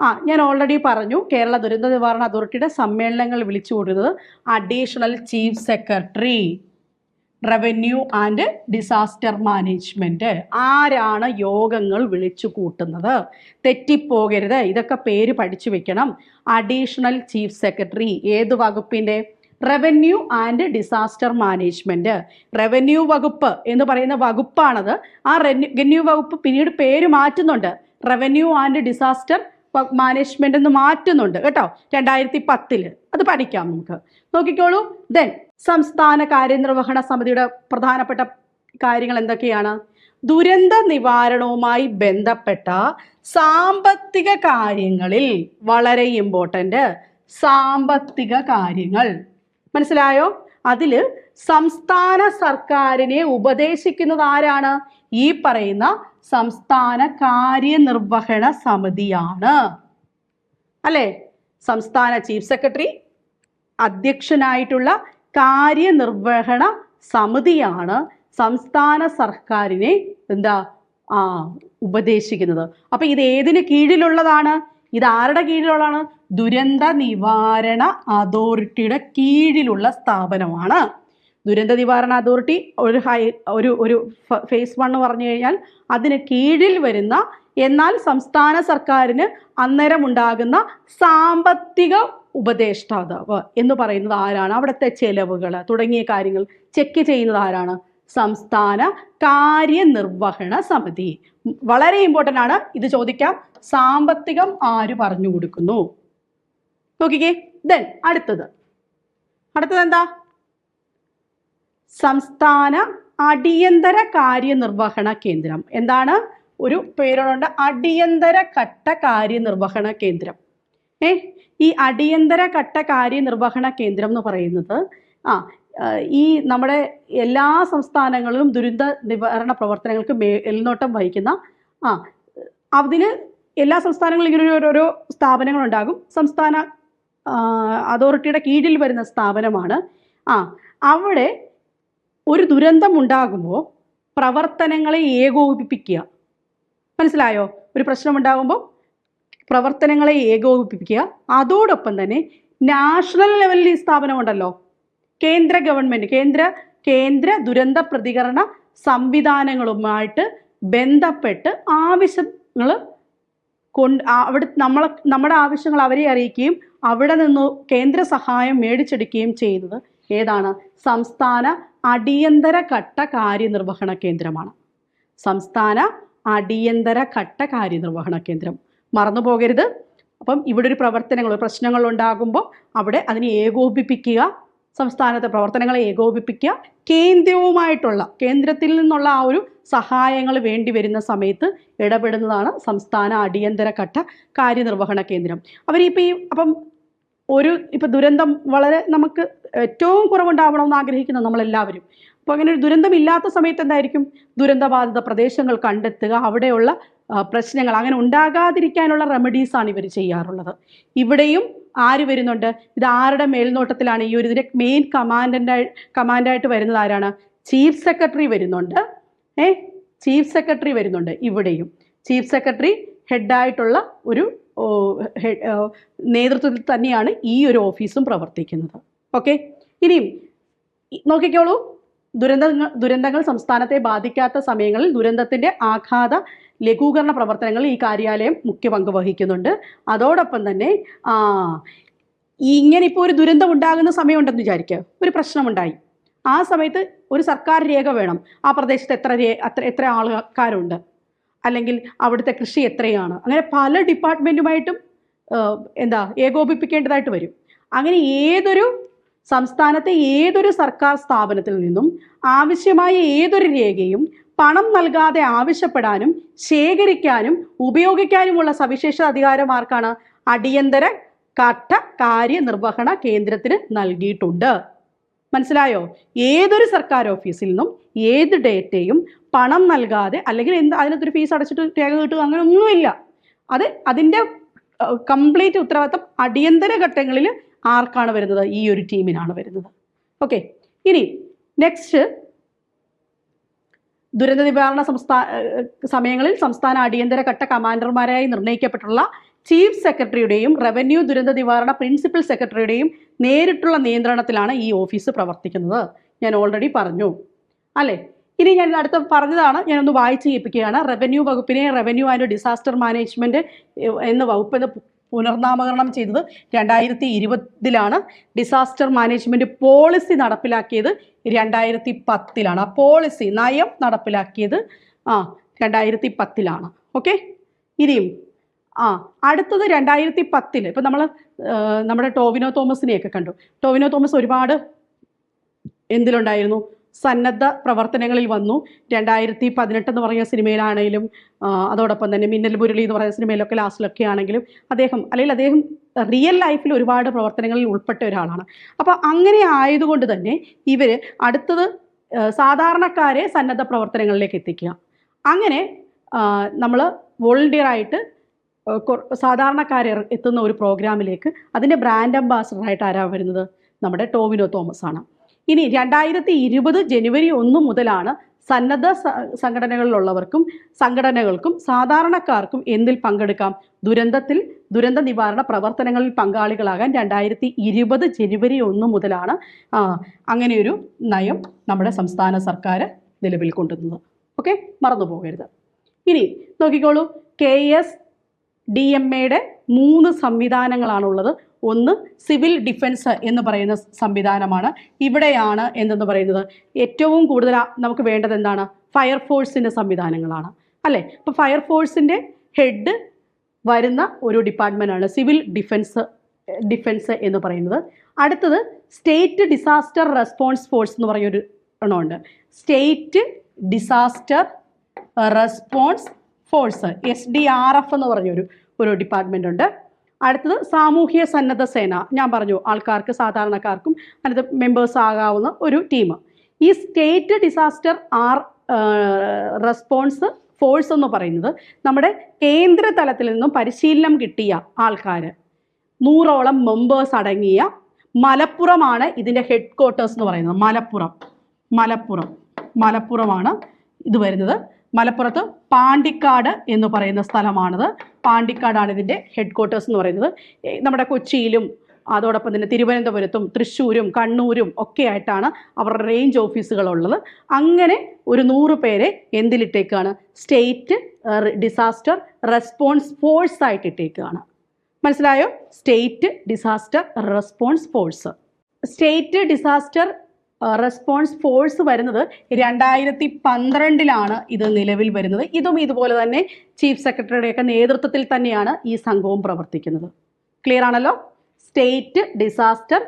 ആ ഞാൻ ഓൾറെഡി പറഞ്ഞു കേരള ദുരന്ത നിവാരണ അതോറിറ്റിയുടെ സമ്മേളനങ്ങൾ വിളിച്ചു കൂടുന്നത് additional chief secretary revenue and disaster management ആരാണ് യോഗങ്ങൾ വിളിച്ചു കൂട്ടുന്നത്? തെറ്റിപ്പോകരുത്. ഇതൊക്കെ പേര് പഠിച്ചു വെക്കണം. അഡീഷണൽ ചീഫ് സെക്രട്ടറി ഏത് വകുപ്പിന്റെ? Revenue and disaster management revenue വകുപ്പ് എന്ന് പറയുന്ന വകുപ്പാണത്. ആ റവന്യൂ വകുപ്പ് പിന്നീട് പേര് മാറ്റുന്നുണ്ട്. റവന്യൂ ആൻഡ് ഡിസാസ്റ്റർ മാനേജ്മെന്റ് എന്ന് മാറ്റുന്നുണ്ട്. കേട്ടോ? രണ്ടായിരത്തി പത്തിൽ അത് പഠിക്കാം നമുക്ക്. നോക്കിക്കോളൂ. ദെൻ സംസ്ഥാന കാര്യനിർവഹണ സമിതിയുടെ പ്രധാനപ്പെട്ട കാര്യങ്ങൾ എന്തൊക്കെയാണ്? ദുരന്ത നിവാരണവുമായി ബന്ധപ്പെട്ട സാമ്പത്തിക കാര്യങ്ങളിൽ വളരെ ഇമ്പോർട്ടന്റ് സാമ്പത്തിക കാര്യങ്ങൾ. മനസ്സിലായോ? അതിൽ സംസ്ഥാന സർക്കാരിനെ ഉപദേശിക്കുന്നത് ആരാണ്? ഈ പറയുന്ന സംസ്ഥാന കാര്യനിർവഹണ സമിതിയാണ്. അല്ലേ? സംസ്ഥാന ചീഫ് സെക്രട്ടറി അധ്യക്ഷനായിട്ടുള്ള കാര്യനിർവഹണ സമിതിയാണ് സംസ്ഥാന സർക്കാരിനെ എന്താ ആ ഉപദേശിക്കുന്നത്. അപ്പൊ ഇത് ഏതിന് കീഴിലുള്ളതാണ്? ഇത് ആരുടെ കീഴിലുള്ളതാണ്? ദുരന്ത നിവാരണ അതോറിറ്റിയുടെ കീഴിലുള്ള സ്ഥാപനമാണ്. ദുരന്ത നിവാരണ അതോറിറ്റി ഒരു ഹൈ ഒരു ഒരു ഫേസ് വൺ പറഞ്ഞു കഴിഞ്ഞാൽ അതിന് കീഴിൽ വരുന്ന എന്നാൽ സംസ്ഥാന സർക്കാരിന് അന്നേരം ഉണ്ടാകുന്ന സാമ്പത്തിക ഉപദേഷ്ടാവ് എന്ന് പറയുന്നത് ആരാണ്? അവിടുത്തെ ചെലവുകൾ തുടങ്ങിയ കാര്യങ്ങൾ ചെക്ക് ചെയ്യുന്നത് ആരാണ്? സംസ്ഥാന കാര്യനിർവഹണ സമിതി. വളരെ ഇമ്പോർട്ടന്റ് ആണ്. ഇത് ചോദിക്കാം. സാമ്പത്തികം ആര് പറഞ്ഞു കൊടുക്കുന്നു? നോക്കിക്കേ. ദെൻ അടുത്തത്. അടുത്തത് എന്താ? സംസ്ഥാന അടിയന്തര കാര്യനിർവഹണ കേന്ദ്രം. എന്താണ്? ഒരു പേരോടുണ്ട് അടിയന്തര ഘട്ട കാര്യനിർവഹണ കേന്ദ്രം. ഏ? ഈ അടിയന്തര ഘട്ട കാര്യനിർവഹണ കേന്ദ്രം എന്ന് പറയുന്നത് ആ ഈ നമ്മുടെ എല്ലാ സംസ്ഥാനങ്ങളിലും ദുരന്ത നിവാരണ പ്രവർത്തനങ്ങൾക്ക് മേൽനോട്ടം വഹിക്കുന്ന ആ അതിന് എല്ലാ സംസ്ഥാനങ്ങളിലും ഇങ്ങനെ ഓരോരോ സ്ഥാപനങ്ങളുണ്ടാകും. സംസ്ഥാന അതോറിറ്റിയുടെ കീഴിൽ വരുന്ന സ്ഥാപനമാണ്. ആ അവിടെ ഒരു ദുരന്തം ഉണ്ടാകുമ്പോൾ പ്രവർത്തനങ്ങളെ ഏകോപിപ്പിക്കുക. മനസ്സിലായോ? ഒരു പ്രശ്നം ഉണ്ടാകുമ്പോൾ പ്രവർത്തനങ്ങളെ ഏകോപിപ്പിക്കുക. അതോടൊപ്പം തന്നെ നാഷണൽ ലെവലിൽ ഈ സ്ഥാപനമുണ്ടല്ലോ കേന്ദ്ര ഗവൺമെന്റ് കേന്ദ്ര കേന്ദ്ര ദുരന്ത പ്രതികരണ സംവിധാനങ്ങളുമായിട്ട് ബന്ധപ്പെട്ട് ആവശ്യങ്ങൾ കൊണ്ട് അവിടെ നമ്മളെ നമ്മുടെ ആവശ്യങ്ങൾ അവരെ അറിയിക്കുകയും അവിടെ നിന്ന് കേന്ദ്ര സഹായം മേടിച്ചെടുക്കുകയും ചെയ്യുന്നത് ഏതാണ്? സംസ്ഥാന അടിയന്തര ഘട്ട കാര്യനിർവഹണ കേന്ദ്രമാണ്. സംസ്ഥാന അടിയന്തര ഘട്ട കാര്യനിർവഹണ കേന്ദ്രം. മറന്നു പോകരുത്. അപ്പം ഇവിടെ ഒരു പ്രവർത്തനങ്ങൾ പ്രശ്നങ്ങൾ ഉണ്ടാകുമ്പോൾ അവിടെ അതിനെ ഏകോപിപ്പിക്കുക സംസ്ഥാനത്തെ പ്രവർത്തനങ്ങളെ ഏകോപിപ്പിക്കുക. കേന്ദ്രവുമായിട്ടുള്ള കേന്ദ്രത്തിൽ നിന്നുള്ള ആ ഒരു സഹായങ്ങൾ വേണ്ടി വരുന്ന സമയത്ത് ഇടപെടുന്നതാണ് സംസ്ഥാന അടിയന്തര ഘട്ട കാര്യനിർവഹണ കേന്ദ്രം. അവരിപ്പോൾ ഈ അപ്പം ഒരു ഇപ്പം ദുരന്തം വളരെ നമുക്ക് ഏറ്റവും കുറവുണ്ടാവണമെന്ന് ആഗ്രഹിക്കുന്ന നമ്മളെല്ലാവരും. അപ്പോൾ അങ്ങനെ ഒരു ദുരന്തമില്ലാത്ത സമയത്ത് എന്തായിരിക്കും? ദുരന്തബാധിത പ്രദേശങ്ങൾ കണ്ടെത്തുക അവിടെയുള്ള പ്രശ്നങ്ങൾ അങ്ങനെ ഉണ്ടാകാതിരിക്കാനുള്ള റെമഡീസാണ് ഇവർ ചെയ്യാറുള്ളത്. ഇവിടെയും ആര് വരുന്നുണ്ട്? ഇത് ആരുടെ മേൽനോട്ടത്തിലാണ്? ഈ ഒരു ഇതിന്റെ മെയിൻ കമാൻഡന്റായി കമാൻഡായിട്ട് വരുന്നത് ആരാണ്? ചീഫ് സെക്രട്ടറി വരുന്നുണ്ട്. ഏ? ചീഫ് സെക്രട്ടറി വരുന്നുണ്ട് ഇവിടെയും. ചീഫ് സെക്രട്ടറി ഹെഡായിട്ടുള്ള ഒരു നേതൃത്വത്തിൽ തന്നെയാണ് ഈ ഒരു ഓഫീസും പ്രവർത്തിക്കുന്നത്. ഓക്കെ ഇനിയും നോക്കിക്കോളൂ. ദുരന്തങ്ങൾ ദുരന്തങ്ങൾ സംസ്ഥാനത്തെ ബാധിക്കാത്ത സമയങ്ങളിൽ ദുരന്തത്തിന്റെ ആഘാത ലഘൂകരണ പ്രവർത്തനങ്ങൾ ഈ കാര്യാലയം മുഖ്യ പങ്ക് വഹിക്കുന്നുണ്ട്. അതോടൊപ്പം തന്നെ ആ ഇങ്ങനെ ഇപ്പോൾ ഒരു ദുരന്തം ഉണ്ടാകുന്ന സമയമുണ്ടെന്ന് വിചാരിക്കുക ഒരു പ്രശ്നമുണ്ടായി. ആ സമയത്ത് ഒരു സർക്കാർ രേഖ വേണം. ആ പ്രദേശത്ത് എത്ര രേ അത്ര എത്ര ആൾക്കാരുണ്ട്? അല്ലെങ്കിൽ അവിടുത്തെ കൃഷി എത്രയാണ്? അങ്ങനെ പല ഡിപ്പാർട്ട്മെന്റുമായിട്ടും എന്താ ഏകോപിപ്പിക്കേണ്ടതായിട്ട് വരും. അങ്ങനെ ഏതൊരു സംസ്ഥാനത്തെ ഏതൊരു സർക്കാർ സ്ഥാപനത്തിൽ നിന്നും ആവശ്യമായ ഏതൊരു രേഖയും പണം നൽകാതെ ആവശ്യപ്പെടാനും ശേഖരിക്കാനും ഉപയോഗിക്കാനുമുള്ള സവിശേഷ അധികാരമാർക്കാണ് അടിയന്തര ഘട്ട കാര്യനിർവഹണ കേന്ദ്രത്തിന് നൽകിയിട്ടുണ്ട്. മനസ്സിലായോ? ഏതൊരു സർക്കാർ ഓഫീസിൽ നിന്നും ഏത് ഡേറ്റയും പണം നൽകാതെ അല്ലെങ്കിൽ എന്ത് അതിനകത്തൊരു ഫീസ് അടച്ചിട്ട് രേഖ കിട്ടുക അങ്ങനെ ഒന്നുമില്ല അത് അതിന്റെ കംപ്ലീറ്റ് ഉത്തരവാദിത്തം അടിയന്തര ഘട്ടങ്ങളിൽ ആർക്കാണ് വരുന്നത്? ഈ ഒരു ടീമിനാണ് വരുന്നത്. ഓക്കെ ഇനി നെക്സ്റ്റ് ദുരന്ത നിവാരണ സംസ്ഥാന സമയങ്ങളിൽ സംസ്ഥാന അടിയന്തര ഘട്ട കമാൻഡർമാരായി നിർണയിക്കപ്പെട്ടുള്ള ചീഫ് സെക്രട്ടറിയുടെയും റവന്യൂ ദുരന്ത നിവാരണ പ്രിൻസിപ്പൽ സെക്രട്ടറിയുടെയും നേരിട്ടുള്ള നിയന്ത്രണത്തിലാണ് ഈ ഓഫീസ് പ്രവർത്തിക്കുന്നത്. ഞാൻ ഓൾറെഡി പറഞ്ഞു. അല്ലേ? ഇനി ഞാൻ അടുത്ത പറഞ്ഞതാണ്. ഞാനൊന്ന് വായിച്ച് കേൾപ്പിക്കുകയാണ്. റവന്യൂ വകുപ്പിനെ റവന്യൂ ആൻഡ് ഡിസാസ്റ്റർ മാനേജ്മെന്റ് എന്ന വകുപ്പ് എന്ന് പുനർനാമകരണം ചെയ്തത് രണ്ടായിരത്തി ഇരുപതിലാണ് ഡിസാസ്റ്റർ മാനേജ്മെന്റ് പോളിസി നടപ്പിലാക്കിയത് രണ്ടായിരത്തി പത്തിലാണ് ആ പോളിസി നയം നടപ്പിലാക്കിയത് ആ രണ്ടായിരത്തി പത്തിലാണ് ഓക്കെ ഇനിയും ആ അടുത്തത് രണ്ടായിരത്തി പത്തിൽ ഇപ്പം നമ്മൾ നമ്മുടെ ടോവിനോ തോമസിനെയൊക്കെ കണ്ടു. ടോവിനോ തോമസ് ഒരുപാട് എന്തിലുണ്ടായിരുന്നു? സന്നദ്ധ പ്രവർത്തനങ്ങളിൽ വന്നു. രണ്ടായിരത്തി പതിനെട്ട് എന്ന് പറഞ്ഞ സിനിമയിലാണെങ്കിലും അതോടൊപ്പം തന്നെ മിന്നൽ മുരളി എന്ന് പറയുന്ന സിനിമയിലൊക്കെ ലാസ്റ്റിലൊക്കെ ആണെങ്കിലും അദ്ദേഹം അല്ലെങ്കിൽ അദ്ദേഹം റിയൽ ലൈഫിൽ ഒരുപാട് പ്രവർത്തനങ്ങളിൽ ഉൾപ്പെട്ട ഒരാളാണ്. അപ്പോൾ അങ്ങനെ ആയതുകൊണ്ട് തന്നെ ഇവർ അടുത്തത് സാധാരണക്കാരെ സന്നദ്ധ പ്രവർത്തനങ്ങളിലേക്ക് എത്തിക്കുക. അങ്ങനെ നമ്മൾ വോളണ്ടിയറായിട്ട് സാധാരണക്കാരെ എത്തുന്ന ഒരു പ്രോഗ്രാമിലേക്ക് അതിന്റെ ബ്രാൻഡ് അംബാസഡറായിട്ട് ആരാ വരുന്നത്? നമ്മുടെ ടോവിനോ തോമസ് ആണ് ഇനി രണ്ടായിരത്തി ഇരുപത് ജനുവരി ഒന്ന് മുതലാണ് സന്നദ്ധ സംഘടനകളിലുള്ളവർക്കും സംഘടനകൾക്കും സാധാരണക്കാർക്കും എന്തിൽ പങ്കെടുക്കാം? ദുരന്തത്തിൽ ദുരന്ത നിവാരണ പ്രവർത്തനങ്ങളിൽ പങ്കാളികളാകാൻ രണ്ടായിരത്തി ഇരുപത് ജനുവരി ഒന്ന് മുതലാണ് അങ്ങനെയൊരു നയം നമ്മുടെ സംസ്ഥാന സർക്കാർ നിലവിൽ കൊണ്ടുവന്നത്. ഓക്കെ? മറന്നു പോകരുത്. ഇനി നോക്കിക്കോളൂ. കെ എസ് ഡി എം എയുടെ മൂന്ന് സംവിധാനങ്ങളാണുള്ളത്. ഒന്ന് സിവിൽ ഡിഫൻസ് എന്ന് പറയുന്ന സംവിധാനമാണ്. ഇവിടെയാണ് എന്തെന്ന് പറയുന്നത്? ഏറ്റവും കൂടുതൽ നമുക്ക് വേണ്ടത് എന്താണ്? ഫയർഫോഴ്സിന്റെ സംവിധാനങ്ങളാണ്. അല്ലേ? അപ്പോൾ ഫയർഫോഴ്സിന്റെ ഹെഡ് വരുന്ന ഒരു ഡിപ്പാർട്ട്മെന്റാണ് സിവിൽ ഡിഫൻസ് ഡിഫൻസ് എന്ന് പറയുന്നത്. അടുത്തത് സ്റ്റേറ്റ് ഡിസാസ്റ്റർ റെസ്പോൺസ് ഫോഴ്സ് എന്ന് പറയുന്നൊരു എണ്ണമുണ്ട്. State disaster response force S D R F എന്ന് പറഞ്ഞൊരു ഒരു ഡിപ്പാർട്ട്മെന്റ് ഉണ്ട്. അടുത്തത് സാമൂഹ്യ സന്നദ്ധ സേന. ഞാൻ പറഞ്ഞു ആൾക്കാർക്ക് സാധാരണക്കാർക്കും അതിനകത്ത് മെമ്പേഴ്സ് ആകാവുന്ന ഒരു ടീം ഈ state disaster R response force എന്ന് പറയുന്നത് നമ്മുടെ കേന്ദ്ര തലത്തിൽ നിന്നും പരിശീലനം കിട്ടിയ ആൾക്കാർ നൂറോളം മെമ്പേഴ്സ് അടങ്ങിയ മലപ്പുറമാണ് ഇതിന്റെ ഹെഡ് ക്വാർട്ടേഴ്സ് എന്ന് പറയുന്നത്. മലപ്പുറം മലപ്പുറം മലപ്പുറമാണ് ഇത് വരുന്നത്. മലപ്പുറത്ത് പാണ്ടിക്കാട് എന്ന് പറയുന്ന സ്ഥലമാണിത്. പാണ്ടിക്കാടാണ് ഇതിന്റെ ഹെഡ് ക്വാർട്ടേഴ്സ് എന്ന് പറയുന്നത്. നമ്മുടെ കൊച്ചിയിലും അതോടൊപ്പം തന്നെ തിരുവനന്തപുരത്തും തൃശ്ശൂരും കണ്ണൂരും ഒക്കെ ആയിട്ടാണ് അവരുടെ റേഞ്ച് ഓഫീസുകളുള്ളത് അങ്ങനെ ഒരു നൂറ് പേരെ എന്തിലിട്ടേക്കാണ്? സ്റ്റേറ്റ് ഡിസാസ്റ്റർ റെസ്പോൺസ് ഫോഴ്സ് ആയിട്ട് ഇട്ടേക്കാണ്. മനസ്സിലായോ? State disaster response force state disaster response force വരുന്നത് രണ്ടായിരത്തി പന്ത്രണ്ടിലാണ് ഇത് നിലവിൽ വരുന്നത്. ഇതും ഇതുപോലെ തന്നെ ചീഫ് സെക്രട്ടറിയുടെയൊക്കെ നേതൃത്വത്തിൽ തന്നെയാണ് ഈ സംഘവും പ്രവർത്തിക്കുന്നത്. ക്ലിയർ ആണല്ലോ? സ്റ്റേറ്റ് ഡിസാസ്റ്റർ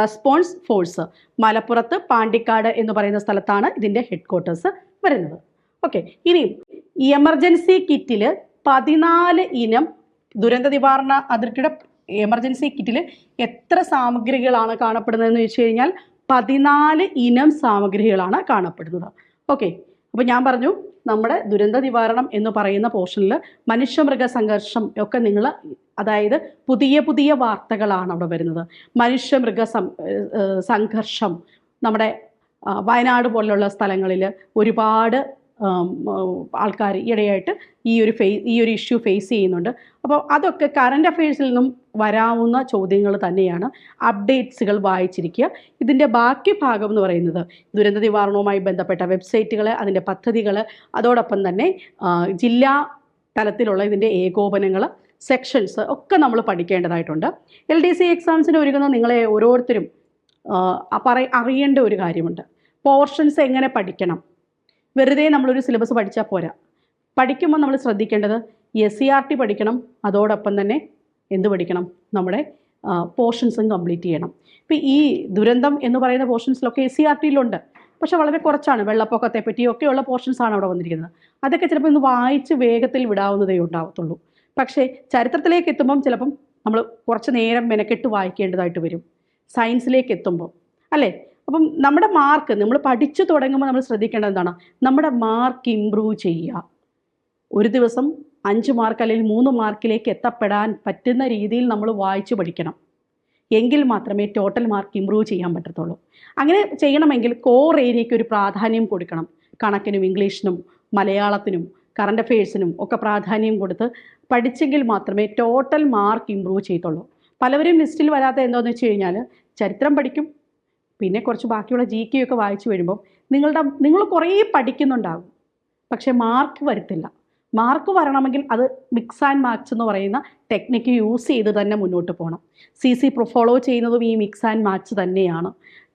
റെസ്പോൺസ് ഫോഴ്സ് മലപ്പുറത്ത് പാണ്ടിക്കാട് എന്ന് പറയുന്ന സ്ഥലത്താണ് ഇതിന്റെ ഹെഡ് ക്വാർട്ടേഴ്സ് വരുന്നത്. ഓക്കെ ഇനി എമർജൻസി കിറ്റിൽ പതിനാല് ഇനം ദുരന്ത നിവാരണ അതിർത്തിയുടെ എമർജൻസി കിറ്റിൽ എത്ര സാമഗ്രികളാണ് കാണപ്പെടുന്നതെന്ന് വെച്ച് കഴിഞ്ഞാൽ പതിനാല് ഇനം സാമഗ്രികളാണ് കാണപ്പെടുന്നത്. ഓക്കെ അപ്പോൾ ഞാൻ പറഞ്ഞു നമ്മുടെ ദുരന്ത നിവാരണം എന്ന് പറയുന്ന പോർഷനിൽ മനുഷ്യമൃഗ സംഘർഷം ഒക്കെ നിങ്ങൾ അതായത് പുതിയ പുതിയ വാർത്തകളാണ് അവിടെ വരുന്നത്. മനുഷ്യമൃഗ സംഘർഷം നമ്മുടെ വയനാട് പോലുള്ള സ്ഥലങ്ങളിൽ ഒരുപാട് ആൾക്കാർ ഈയിടെയായിട്ട് ഈ ഒരു ഫേ ഈ ഒരു ഇഷ്യൂ ഫേസ് ചെയ്യുന്നുണ്ട്. അപ്പോൾ അതൊക്കെ കറണ്ട് അഫയേഴ്സിൽ നിന്നും വരാവുന്ന ചോദ്യങ്ങൾ തന്നെയാണ് അപ്ഡേറ്റ്സുകൾ വായിച്ചിരിക്കുക. ഇതിന്റെ ബാക്കി ഭാഗം എന്ന് പറയുന്നത് ദുരന്ത നിവാരണവുമായി ബന്ധപ്പെട്ട വെബ്സൈറ്റുകൾ അതിന്റെ പദ്ധതികൾ അതോടൊപ്പം തന്നെ ജില്ലാ തലത്തിലുള്ള ഇതിന്റെ ഏകോപനങ്ങൾ സെക്ഷൻസ് ഒക്കെ നമ്മൾ പഠിക്കേണ്ടതായിട്ടുണ്ട്. എൽ ഡി സി എക്സാംസിന് ഒരുങ്ങുന്ന നിങ്ങളെ ഓരോരുത്തരും പറ അറിയേണ്ട ഒരു കാര്യമുണ്ട്. പോർഷൻസ് എങ്ങനെ പഠിക്കണം? വെറുതെ നമ്മളൊരു സിലബസ് പഠിച്ചാൽ പോരാ. പഠിക്കുമ്പോൾ നമ്മൾ ശ്രദ്ധിക്കേണ്ടത് എസ് സി ആർ ടി പഠിക്കണം അതോടൊപ്പം തന്നെ എന്ത് പഠിക്കണം? നമ്മുടെ പോർഷൻസും കംപ്ലീറ്റ് ചെയ്യണം. ഇപ്പം ഈ ദുരന്തം എന്ന് പറയുന്ന പോർഷൻസിലൊക്കെ എസ് സി ആർ ടിയിലുണ്ട് പക്ഷെ വളരെ കുറച്ചാണ്. വെള്ളപ്പൊക്കത്തെ പറ്റിയൊക്കെയുള്ള പോർഷൻസ് ആണ് അവിടെ വന്നിരിക്കുന്നത്. അതൊക്കെ ചിലപ്പോൾ ഒന്ന് വായിച്ച് വേഗത്തിൽ വിടാവുന്നതേ ഉണ്ടാവത്തുള്ളൂ. പക്ഷേ ചരിത്രത്തിലേക്ക് എത്തുമ്പം ചിലപ്പം നമ്മൾ കുറച്ച് നേരം മെനക്കെട്ട് വായിക്കേണ്ടതായിട്ട് വരും. സയൻസിലേക്ക് എത്തുമ്പോൾ അല്ലേ? അപ്പം നമ്മുടെ മാർക്ക് നമ്മൾ പഠിച്ചു തുടങ്ങുമ്പോൾ നമ്മൾ ശ്രദ്ധിക്കേണ്ടത് എന്താണ്? നമ്മുടെ മാർക്ക് ഇമ്പ്രൂവ് ചെയ്യുക. ഒരു ദിവസം അഞ്ച് മാർക്ക് അല്ലെങ്കിൽ മൂന്ന് മാർക്കിലേക്ക് എത്തപ്പെടാൻ പറ്റുന്ന രീതിയിൽ നമ്മൾ വായിച്ചു പഠിക്കണം. എങ്കിൽ മാത്രമേ ടോട്ടൽ മാർക്ക് ഇമ്പ്രൂവ് ചെയ്യാൻ പറ്റത്തുള്ളൂ. അങ്ങനെ ചെയ്യണമെങ്കിൽ കോർ ഏരിയയ്ക്ക് ഒരു പ്രാധാന്യം കൊടുക്കണം. കണക്കിനും ഇംഗ്ലീഷിനും മലയാളത്തിനും കറണ്ട് അഫയേഴ്സിനും ഒക്കെ പ്രാധാന്യം കൊടുത്ത് പഠിച്ചെങ്കിൽ മാത്രമേ ടോട്ടൽ മാർക്ക് ഇമ്പ്രൂവ് ചെയ്യത്തുള്ളൂ. പലവരും ലിസ്റ്റിൽ വരാത്ത എന്താണെന്ന് വെച്ച് കഴിഞ്ഞാൽ ചരിത്രം പഠിക്കും പിന്നെ കുറച്ച് ബാക്കിയുള്ള ജി കെ ഒക്കെ വായിച്ചു വരുമ്പോൾ നിങ്ങളുടെ നിങ്ങൾ കുറേ പഠിക്കുന്നുണ്ടാകും പക്ഷേ മാർക്ക് വരത്തില്ല. മാർക്ക് വരണമെങ്കിൽ അത് മിക്സ് ആൻഡ് മാച്ച് എന്ന് പറയുന്ന ടെക്നിക്ക് യൂസ് ചെയ്ത് തന്നെ മുന്നോട്ട് പോകണം സി സി ഫോളോ ചെയ്യുന്നതും ഈ മിക്സ് ആൻഡ് മാച്ച് തന്നെയാണ്.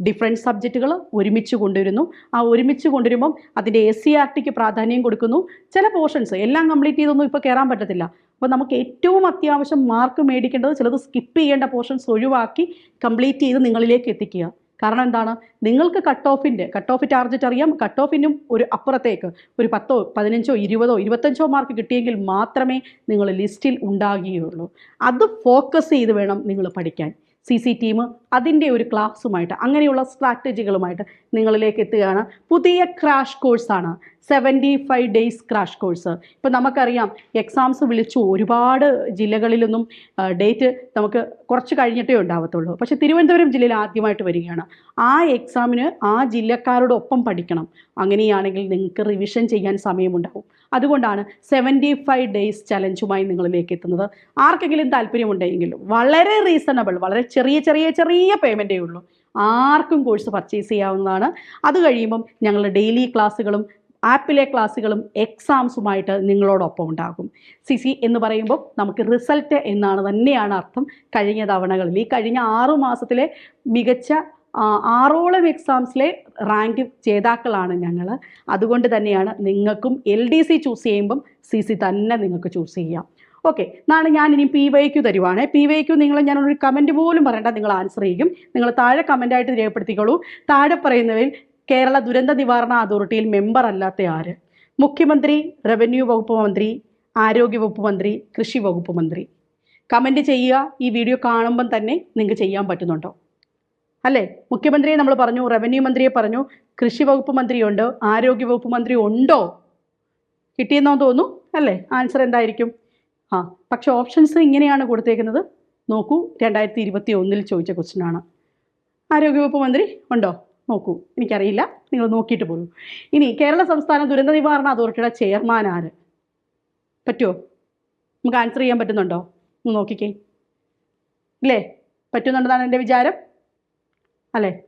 ഡിഫറെന്റ് സബ്ജക്റ്റുകൾ ഒരുമിച്ച് കൊണ്ടുവരുന്നു. ആ ഒരുമിച്ച് കൊണ്ടുവരുമ്പം അതിന്റെ എസ് സി ആർ ടിക്ക് പ്രാധാന്യം കൊടുക്കുന്നു. ചില പോർഷൻസ് എല്ലാം കംപ്ലീറ്റ് ചെയ്തൊന്നും ഇപ്പോൾ കയറാൻ പറ്റത്തില്ല. അപ്പോൾ നമുക്ക് ഏറ്റവും അത്യാവശ്യം മാർക്ക് മേടിക്കേണ്ടത് ചിലത് സ്കിപ്പ് ചെയ്യേണ്ട പോർഷൻസ് ഒഴിവാക്കി കംപ്ലീറ്റ് ചെയ്ത് നിങ്ങളിലേക്ക് എത്തിക്കുക. കാരണം എന്താണ്? നിങ്ങൾക്ക് കട്ട് ഓഫിന്റെ കട്ട് ഓഫ് ടാർജറ്റ് അറിയാം. കട്ട് ഓഫിനും ഒരു അപ്പുറത്തേക്ക് ഒരു പത്തോ പതിനഞ്ചോ ഇരുപതോ ഇരുപത്തഞ്ചോ മാർക്ക് കിട്ടിയെങ്കിൽ മാത്രമേ നിങ്ങൾ ലിസ്റ്റിൽ ഉണ്ടാകുകയുള്ളൂ. അത് ഫോക്കസ് ചെയ്ത് വേണം നിങ്ങൾ പഠിക്കാൻ. സി സി ടീം അതിന്റെ ഒരു ക്ലാസ്സുമായിട്ട് അങ്ങനെയുള്ള സ്ട്രാറ്റജികളുമായിട്ട് നിങ്ങളിലേക്ക് എത്തുകയാണ്. പുതിയ ക്രാഷ് കോഴ്സാണ് seventy five days crash course ഇപ്പോൾ നമുക്കറിയാം എക്സാംസ് വിളിച്ചു ഒരുപാട് ജില്ലകളിലൊന്നും ഡേറ്റ് നമുക്ക് കുറച്ച് കഴിഞ്ഞിട്ടേ ഉണ്ടാവത്തുള്ളൂ. പക്ഷേ തിരുവനന്തപുരം ജില്ലയിൽ ആദ്യമായിട്ട് വരികയാണ്. ആ എക്സാമിന് ആ ജില്ലക്കാരോടൊപ്പം പഠിക്കണം. അങ്ങനെയാണെങ്കിൽ നിങ്ങൾക്ക് റിവിഷൻ ചെയ്യാൻ സമയമുണ്ടാവും. അതുകൊണ്ടാണ് സെവന്റി ഫൈവ് ഡേയ്സ് ചലഞ്ചുമായി നിങ്ങളിലേക്ക് എത്തുന്നത്. ആർക്കെങ്കിലും താല്പര്യമുണ്ടെങ്കിൽ വളരെ റീസണബിൾ വളരെ ചെറിയ ചെറിയ ചെറിയ പേയ്മെന്റേ ഉള്ളൂ. ആർക്കും കോഴ്സ് പർച്ചേസ് ചെയ്യാവുന്നതാണ്. അത് കഴിയുമ്പം ഞങ്ങൾ ഡെയിലി ക്ലാസ്സുകളും ആപ്പിലെ ക്ലാസ്സുകളും എക്സാംസുമായിട്ട് നിങ്ങളോടൊപ്പം ഉണ്ടാകും. സി സി എന്ന് പറയുമ്പോൾ നമുക്ക് റിസൾട്ട് എന്നാണ് തന്നെയാണ് അർത്ഥം. കഴിഞ്ഞ തവണകളിൽ ഈ കഴിഞ്ഞ ആറു മാസത്തിലെ മികച്ച ആറോളം എക്സാംസിലെ റാങ്ക് ജേതാക്കളാണ് ഞങ്ങൾ അതുകൊണ്ട് തന്നെയാണ് നിങ്ങൾക്കും എൽ ഡി സി ചൂസ് ചെയ്യുമ്പം സി സി തന്നെ നിങ്ങൾക്ക് ചൂസ് ചെയ്യാം. ഓക്കെ നാളെ ഞാൻ ഇനി പി വൈ ക്യു തരുവാണ്. പി വൈ ക്യു നിങ്ങൾ ഞാനൊരു കമന്റ് പോലും പറയണ്ട നിങ്ങൾ ആൻസർ ചെയ്യും. നിങ്ങൾ താഴെ കമന്റായിട്ട് രേഖപ്പെടുത്തിക്കോളൂ. താഴെ പറയുന്നവയിൽ കേരള ദുരന്ത നിവാരണ അതോറിറ്റിയിൽ മെമ്പർ അല്ലാത്ത ആര്? മുഖ്യമന്ത്രി റവന്യൂ വകുപ്പ് മന്ത്രി ആരോഗ്യ വകുപ്പ് മന്ത്രി കൃഷി വകുപ്പ് മന്ത്രി. കമന്റ് ചെയ്യുക ഈ വീഡിയോ കാണുമ്പം തന്നെ നിങ്ങൾക്ക് ചെയ്യാൻ പറ്റുന്നുണ്ടോ? അല്ലേ? മുഖ്യമന്ത്രിയെ നമ്മൾ പറഞ്ഞു റവന്യൂ മന്ത്രിയെ പറഞ്ഞു കൃഷി വകുപ്പ് മന്ത്രിയുണ്ട് ആരോഗ്യ വകുപ്പ് മന്ത്രി ഉണ്ടോ? കിട്ടിയെന്നോ തോന്നുന്നു അല്ലേ? ആൻസർ എന്തായിരിക്കും? ആ പക്ഷെ ഓപ്ഷൻസ് ഇങ്ങനെയാണ് കൊടുത്തേക്കുന്നത്. നോക്കൂ രണ്ടായിരത്തി ഇരുപത്തി ഒന്നിൽ ചോദിച്ച ക്വസ്റ്റ്യൻ ആണ്. ആരോഗ്യവകുപ്പ് മന്ത്രി ഉണ്ടോ? നോക്കൂ എനിക്കറിയില്ല നിങ്ങൾ നോക്കിയിട്ട് പോകൂ ഇനി കേരള സംസ്ഥാന ദുരന്ത നിവാരണ അതോറിറ്റിയുടെ ചെയർമാൻ ആര്? പറ്റുമോ നമുക്ക് ആൻസർ ചെയ്യാൻ പറ്റുന്നുണ്ടോ? നോക്കിക്കേ. ഇല്ലേ? പറ്റുന്നുണ്ടെന്നാണ് എന്റെ വിചാരം? അല്ലേ?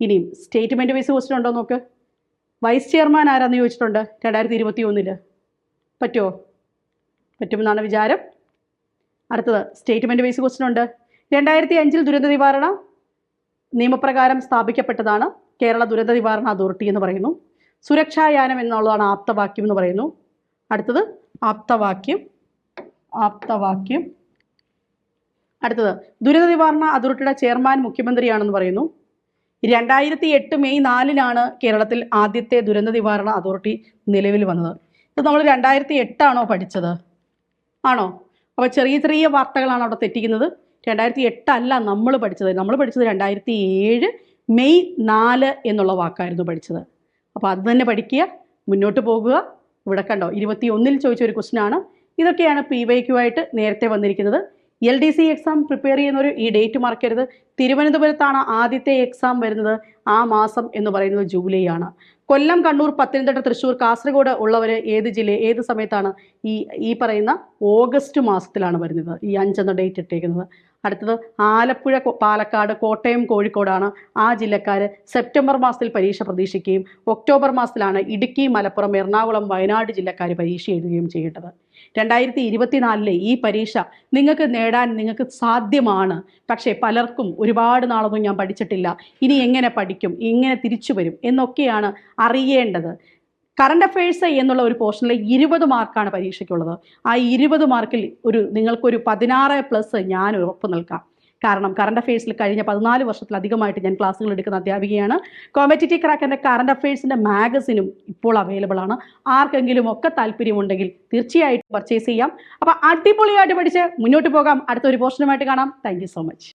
ഇനിയും സ്റ്റേറ്റ്മെന്റ് വൈസ് ക്വസ്റ്റ്യൻ ഉണ്ടോ നോക്ക്. വൈസ് ചെയർമാൻ ആരാന്ന് ചോദിച്ചിട്ടുണ്ട്? രണ്ടായിരത്തി ഇരുപത്തി ഒന്നിൽ പറ്റുമോ പറ്റുമെന്നാണ് വിചാരം. അടുത്തത് സ്റ്റേറ്റ്മെന്റ് വൈസ് ക്വസ്റ്റ്യൻ ഉണ്ട്. രണ്ടായിരത്തി അഞ്ചിൽ ദുരന്ത നിവാരണ നിയമപ്രകാരം സ്ഥാപിക്കപ്പെട്ടതാണ്. കേരള ദുരന്ത നിവാരണ അതോറിറ്റി എന്ന് പറയുന്നു. സുരക്ഷായാനം എന്നുള്ളതാണ് ആപ്തവാക്യം എന്ന് പറയുന്നു. അടുത്തത് ആപ്തവാക്യം ആപ്തവാക്യം. അടുത്തത് ദുരന്ത നിവാരണ അതോറിറ്റിയുടെ ചെയർമാൻ മുഖ്യമന്ത്രിയാണെന്ന് പറയുന്നു. രണ്ടായിരത്തി എട്ട് മെയ് നാലിനാണ് കേരളത്തിൽ ആദ്യത്തെ ദുരന്ത നിവാരണ അതോറിറ്റി നിലവിൽ വന്നത്. ഇത് നമ്മൾ രണ്ടായിരത്തി എട്ടാണോ പഠിച്ചത്? ആണോ? അപ്പോൾ ചെറിയ ചെറിയ വാർത്തകളാണ് അവിടെ തെറ്റിക്കുന്നത്. രണ്ടായിരത്തി എട്ടല്ല നമ്മൾ പഠിച്ചത്. നമ്മൾ പഠിച്ചത് രണ്ടായിരത്തി ഏഴ് മെയ് നാല് എന്നുള്ള വാക്കായിരുന്നു പഠിച്ചത്. അപ്പോൾ അത് തന്നെ പഠിക്കുക മുന്നോട്ട് പോകുക. ഇവിടെ കണ്ടോ ഇരുപത്തി ഒന്നിൽ ചോദിച്ച ഒരു ക്വസ്റ്റിനാണ് ഇതൊക്കെയാണ് പി വൈക്കുമായിട്ട് നേരത്തെ വന്നിരിക്കുന്നത്. L D C exam prepare ചെയ്യുന്നവർ ഈ ഡേറ്റ് മറക്കരുത്. തിരുവനന്തപുരത്താണ് ആദ്യത്തെ എക്സാം വരുന്നത്. ആ മാസം എന്ന് പറയുന്നത് ജൂലൈ ആണ്. കൊല്ലം കണ്ണൂർ പത്തനംതിട്ട തൃശ്ശൂർ കാസർഗോഡ് ഉള്ളവർ ഏത് ജില്ല ഏത് സമയത്താണ് ഈ ഈ പറയുന്ന ഓഗസ്റ്റ് മാസത്തിലാണ് വരുന്നത്. ഈ അഞ്ചെന്ന ഡേറ്റ് ഇട്ടേക്കുന്നത്. അടുത്തത് ആലപ്പുഴ പാലക്കാട് കോട്ടയം കോഴിക്കോടാണ് ആ ജില്ലക്കാർ സെപ്റ്റംബർ മാസത്തിൽ പരീക്ഷ പ്രതീക്ഷിക്കുകയും ഒക്ടോബർ മാസത്തിലാണ് ഇടുക്കി മലപ്പുറം എറണാകുളം വയനാട് ജില്ലക്കാർ പരീക്ഷ എഴുതുകയും ചെയ്യേണ്ടത്. രണ്ടായിരത്തി ഇരുപത്തിനാലിലെ ഈ പരീക്ഷ നിങ്ങൾക്ക് നേടാൻ നിങ്ങൾക്ക് സാധ്യമാണ്. പക്ഷേ പലർക്കും ഒരുപാട് നാളൊന്നും ഞാൻ പഠിച്ചിട്ടില്ല. ഇനി എങ്ങനെ പഠിക്കും? എങ്ങനെ തിരിച്ചു വരും? എന്നൊക്കെയാണ് അറിയേണ്ടത്. കറണ്ട് അഫയേഴ്സ് എന്നുള്ള ഒരു പോർഷനിൽ ഇരുപത് മാർക്കാണ് പരീക്ഷയ്ക്കുള്ളത്. ആ ഇരുപത് മാർക്കിൽ ഒരു നിങ്ങൾക്കൊരു പതിനാറ് പ്ലസ് ഞാൻ ഉറപ്പ് നൽകാം. കാരണം കറണ്ട് അഫയേഴ്സിൽ കഴിഞ്ഞ പതിനാല് വർഷത്തിലധികമായിട്ട് ഞാൻ ക്ലാസ്സുകൾ എടുക്കുന്ന അധ്യാപികയാണ്. കോമ്പറ്റേറ്റീവ് ക്രാക്കറിന്റെ കറണ്ട് അഫയേഴ്സിന്റെ മാഗസിനും ഇപ്പോൾ അവൈലബിൾ ആണ്. ആർക്കെങ്കിലും ഒക്കെ താല്പര്യമുണ്ടെങ്കിൽ തീർച്ചയായിട്ടും പർച്ചേസ് ചെയ്യാം. അപ്പോൾ അടിപൊളിയായിട്ട് പഠിച്ച് മുന്നോട്ട് പോകാം. അടുത്തൊരു പോർഷനുമായിട്ട് കാണാം. Thank so much